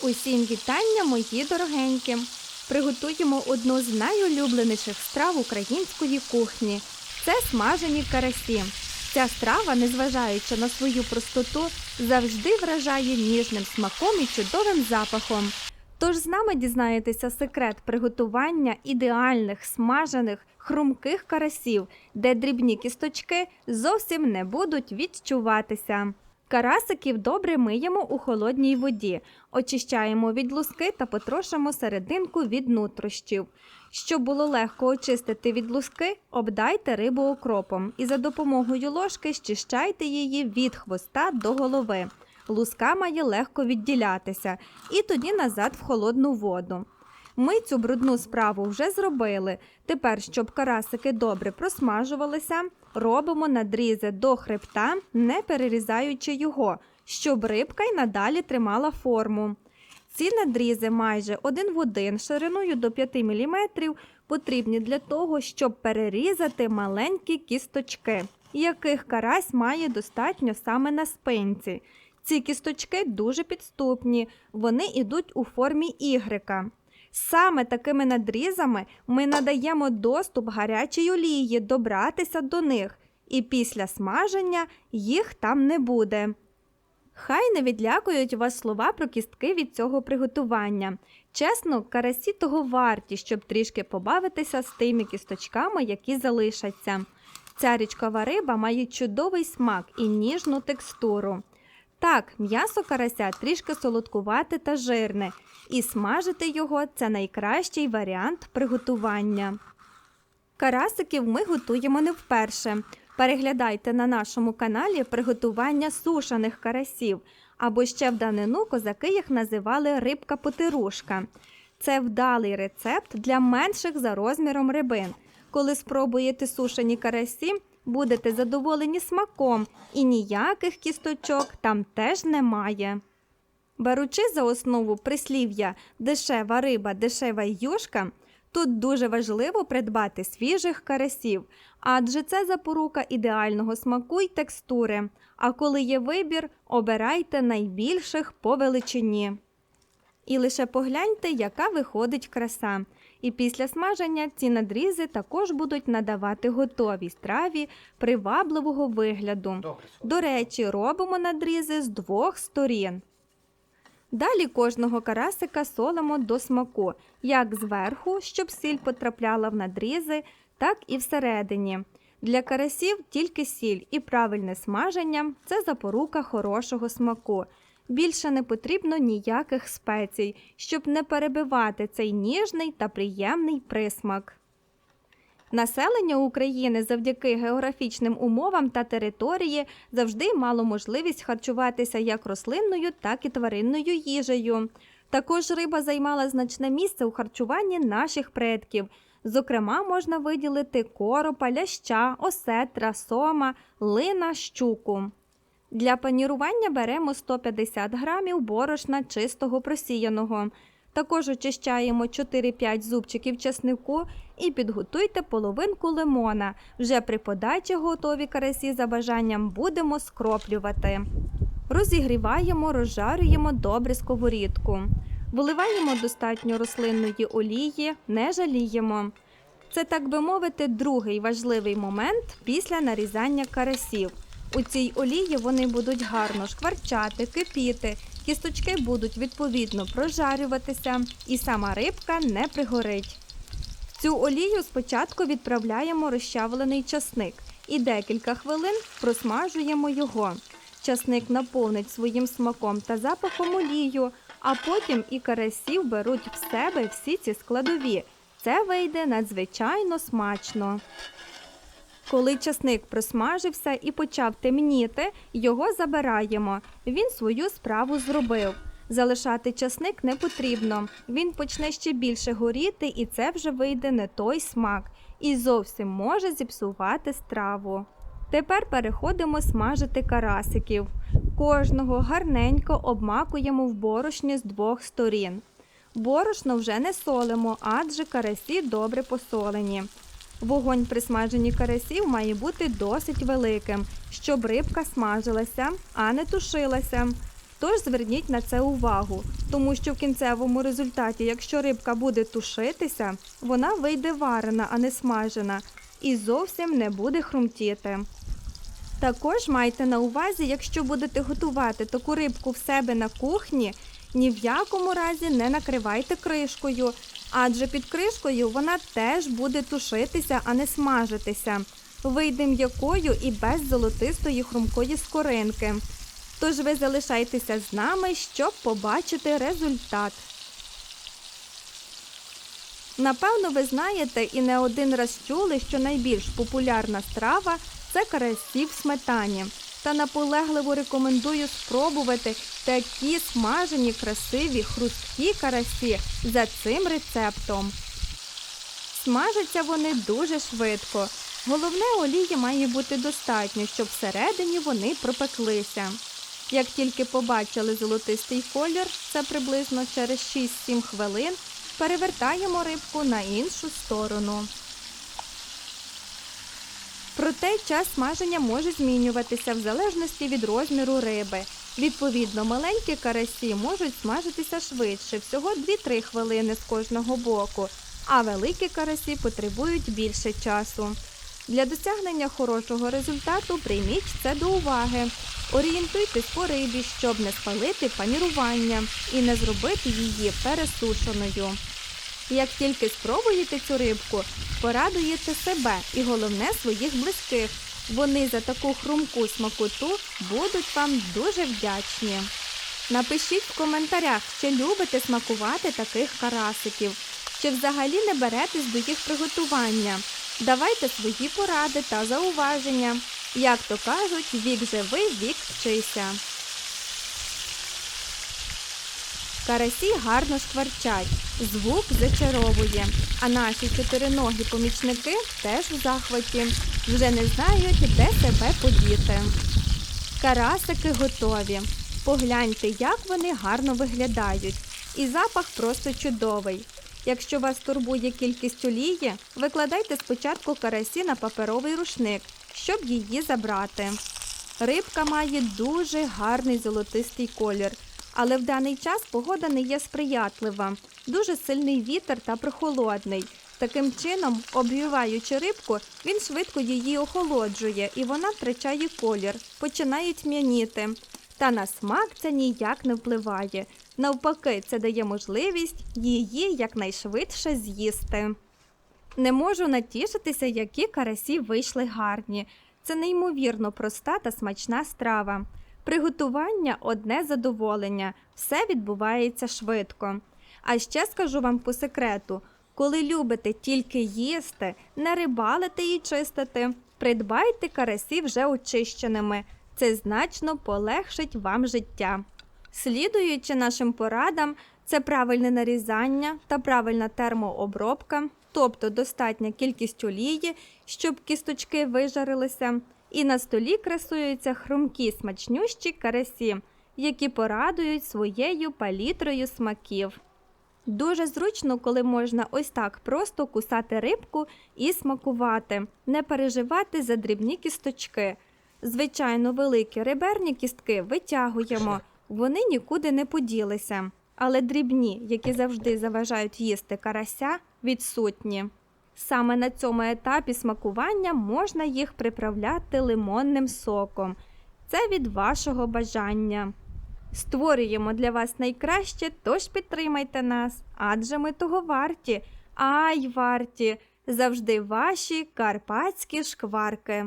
Усім вітання, мої дорогенькі! Приготуємо одну з найулюбленіших страв української кухні це смажені карасі. Ця страва, незважаючи на свою простоту, завжди вражає ніжним смаком і чудовим запахом. Тож з нами дізнаєтеся секрет приготування ідеальних смажених хрумких карасів, де дрібні кісточки зовсім не будуть відчуватися. Карасиків добре миємо у холодній воді, очищаємо від луски та потрошимо серединку від нутрощів. Щоб було легко очистити від луски, обдайте рибу окропом і за допомогою ложки щищайте її від хвоста до голови. Луска має легко відділятися і тоді назад в холодну воду. Ми цю брудну справу вже зробили. Тепер, щоб карасики добре просмажувалися, робимо надрізи до хребта, не перерізаючи його, щоб рибка й надалі тримала форму. Ці надрізи майже один в один шириною до 5 мм потрібні для того, щоб перерізати маленькі кісточки, яких карась має достатньо саме на спинці. Ці кісточки дуже підступні, вони йдуть у формі ігрека. Саме такими надрізами ми надаємо доступ гарячій олії добратися до них, і після смаження їх там не буде. Хай не відлякують вас слова про кістки від цього приготування. Чесно, карасі того варті, щоб трішки побавитися з тими кісточками, які залишаться. Ця річкова риба має чудовий смак і ніжну текстуру. Так, м'ясо карася трішки солодкувате та жирне, і смажити його це найкращий варіант приготування. Карасиків ми готуємо не вперше. Переглядайте на нашому каналі приготування сушених карасів, або ще в данину козаки їх називали рибка потирушка. Це вдалий рецепт для менших за розміром рибин. Коли спробуєте сушені карасі, будете задоволені смаком, і ніяких кісточок там теж немає. Беручи за основу прислів'я дешева риба, дешева юшка, тут дуже важливо придбати свіжих карасів, адже це запорука ідеального смаку й текстури. А коли є вибір, обирайте найбільших по величині. І лише погляньте, яка виходить краса. І після смаження ці надрізи також будуть надавати готовій страві привабливого вигляду. Добре, До речі, робимо надрізи з двох сторін. Далі кожного карасика солимо до смаку, як зверху, щоб сіль потрапляла в надрізи, так і всередині. Для карасів тільки сіль і правильне смаження це запорука хорошого смаку. Більше не потрібно ніяких спецій, щоб не перебивати цей ніжний та приємний присмак. Населення України завдяки географічним умовам та території завжди мало можливість харчуватися як рослинною, так і тваринною їжею. Також риба займала значне місце у харчуванні наших предків. Зокрема, можна виділити коропа, ляща, осетра, сома, лина, щуку. Для панірування беремо 150 грамів борошна чистого просіяного. Також очищаємо 4-5 зубчиків чеснику і підготуйте половинку лимона. Вже при подачі готові карасі за бажанням будемо скроплювати. Розігріваємо, розжарюємо добре сковорідку. Виливаємо достатньо рослинної олії, не жаліємо. Це, так би мовити, другий важливий момент після нарізання карасів. У цій олії вони будуть гарно шкварчати, кипіти, кісточки будуть відповідно прожарюватися, і сама рибка не пригорить. В цю олію спочатку відправляємо розчавлений часник і декілька хвилин просмажуємо його. Часник наповнить своїм смаком та запахом олію, а потім і карасів беруть в себе всі ці складові. Це вийде надзвичайно смачно. Коли часник просмажився і почав темніти, його забираємо. Він свою справу зробив. Залишати часник не потрібно. Він почне ще більше горіти, і це вже вийде не той смак, і зовсім може зіпсувати страву. Тепер переходимо смажити карасиків. Кожного гарненько обмакуємо в борошні з двох сторін. Борошно вже не солимо, адже карасі добре посолені. Вогонь при смаженні карасів має бути досить великим, щоб рибка смажилася, а не тушилася. Тож зверніть на це увагу, тому що в кінцевому результаті, якщо рибка буде тушитися, вона вийде варена, а не смажена, і зовсім не буде хрумтіти. Також майте на увазі, якщо будете готувати таку рибку в себе на кухні, ні в якому разі не накривайте кришкою, адже під кришкою вона теж буде тушитися, а не смажитися. Вийде м'якою і без золотистої хрумкої скоринки. Тож ви залишайтеся з нами, щоб побачити результат. Напевно, ви знаєте і не один раз чули, що найбільш популярна страва це карасі в сметані. Та наполегливо рекомендую спробувати такі смажені, красиві, хрусткі карасі за цим рецептом. Смажаться вони дуже швидко. Головне, олії має бути достатньо, щоб всередині вони пропеклися. Як тільки побачили золотистий колір, це приблизно через 6-7 хвилин, перевертаємо рибку на іншу сторону. Проте час смаження може змінюватися в залежності від розміру риби. Відповідно, маленькі карасі можуть смажитися швидше, всього 2-3 хвилини з кожного боку, а великі карасі потребують більше часу. Для досягнення хорошого результату прийміть це до уваги. Орієнтуйтесь по рибі, щоб не спалити панірування і не зробити її пересушеною. Як тільки спробуєте цю рибку, порадуєте себе і головне своїх близьких. Вони за таку хрумку смакоту будуть вам дуже вдячні. Напишіть в коментарях, чи любите смакувати таких карасиків, чи взагалі не беретесь до їх приготування. Давайте свої поради та зауваження. Як то кажуть, вік живий, вік вчися. Карасі гарно шкварчать, звук зачаровує, а наші чотириногі помічники теж в захваті, вже не знають, де себе подіти. Карасики готові. Погляньте, як вони гарно виглядають. І запах просто чудовий. Якщо вас турбує кількість олії, викладайте спочатку карасі на паперовий рушник, щоб її забрати. Рибка має дуже гарний золотистий колір, але в даний час погода не є сприятлива. Дуже сильний вітер та прохолодний. Таким чином, обвіваючи рибку, він швидко її охолоджує і вона втрачає колір, починає тьмяніти. Та на смак це ніяк не впливає. Навпаки, це дає можливість її якнайшвидше з'їсти. Не можу натішитися, які карасі вийшли гарні. Це неймовірно проста та смачна страва. Приготування одне задоволення, все відбувається швидко. А ще скажу вам по секрету: коли любите тільки їсти, не рибалити і чистити, придбайте карасі вже очищеними. Це значно полегшить вам життя. Слідуючи нашим порадам, це правильне нарізання та правильна термообробка, тобто достатня кількість олії, щоб кісточки вижарилися, і на столі красуються хрумкі смачнющі карасі, які порадують своєю палітрою смаків. Дуже зручно, коли можна ось так просто кусати рибку і смакувати, не переживати за дрібні кісточки. Звичайно, великі реберні кістки витягуємо, вони нікуди не поділися. Але дрібні, які завжди заважають їсти карася, відсутні. Саме на цьому етапі смакування можна їх приправляти лимонним соком. Це від вашого бажання. Створюємо для вас найкраще, тож підтримайте нас, адже ми того варті, ай варті, завжди ваші карпатські шкварки.